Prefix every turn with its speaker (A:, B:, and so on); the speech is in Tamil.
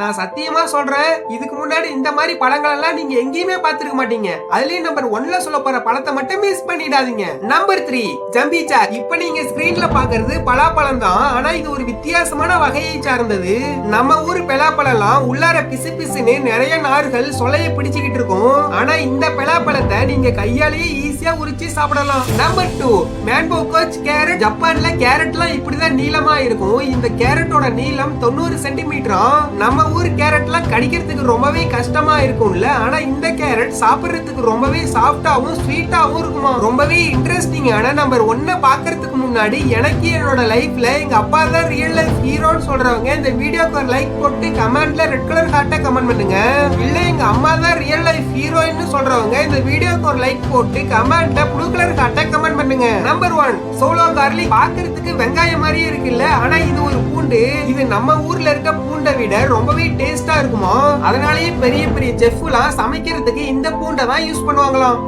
A: நான் சத்தியமா சொல்றேன் இதுக்கு முன்னாடி இந்த மாதிரி பழங்கள் எல்லாம் நீங்க எங்கேயுமே பாத்துருக்க மாட்டீங்க. அதுலயும் நம்பர் ஒன்ல சொல்ல போற பழத்தை மட்டும் மிஸ் பண்ணிடாதீங்க. நம்பர் த்ரீ ஜம்பிச்சா இப்ப நீங்க ஸ்கிரீன்ல பாக்குறது பலாப்பழம் தான். ஆனா இது ஒரு வித்தியாசமான வகையை சார்ந்தது. நம்ம ஊர் பலாப்பழம்லாம் உள்ளார பிசு பிசுன்னு நிறைய நார்கள் சொலைய பிடிச்சுக்கிட்டு இருக்கும். ஆனா இந்த பலாப்பழத்தை நீங்க கையாலேயே ஈஸியா உரிச்சு சாப்பிடலாம். நம்பர் டூ மேன்போ கோச் கேரட் ஜப்பான்ல கேரட்லாம் இப்படிதான் நீளமா இருக்கும். இந்த கேரட்டோட நீளம் தொண்ணூறு சென்டிமீட்டரும் நம்ம ஊர் கேரட்லாம் கடிக்கிறதுக்கு ரொம்பவே கஷ்டமா இருக்கும்ல. ஆனா இந்த கேரட் சாப்பிட்றதுக்கு ரொம்பவே சாஃப்டாவும் ஸ்வீட்டாவும் இருக்குமா? ரொம்பவே இன்ட்ரெஸ்டிங்கான நம்பர் ஒன்ன பாக்குறதுக்கு முன்னாடி எனக்கு என்னோட லைஃப்ல எங்க அப்பா தான் ரியல் லைஃப் ஹீரோன்னு சொல்றவங்க இந்த வீடியோக்கு ஒரு லைக் போட்டு கமெண்ட்ல ரெட் கலர் ஹார்ட்டா கமெண்ட் பண்ணுங்க. இல்ல எங்க அம்மா தான் ரியல் லைஃப் ஹீரோயின்னு சொல்றவங்க இந்த வீடியோக்கு ஒரு லைக் போட்டு கமெண்ட்ல ப்ளூ கலர் ஹார்ட்டா கமெண்ட் பண்ணுங்க. நம்பர் ஒன் சோலோ கார்லிக் பாக்குறதுக்கு வெங்காயம் மாதிரியே இருக்குல்ல. ஆனா இது ஒரு பூண்டு. நம்ம ஊர்ல இருக்க பூண்டை விட ரொம்பவே டேஸ்டா இருக்குமா? அதனாலேயே பெரிய பெரிய செஃப்லாம் சமைக்கிறதுக்கு இந்த பூண்டை தான் யூஸ் பண்ணுவாங்களாம்.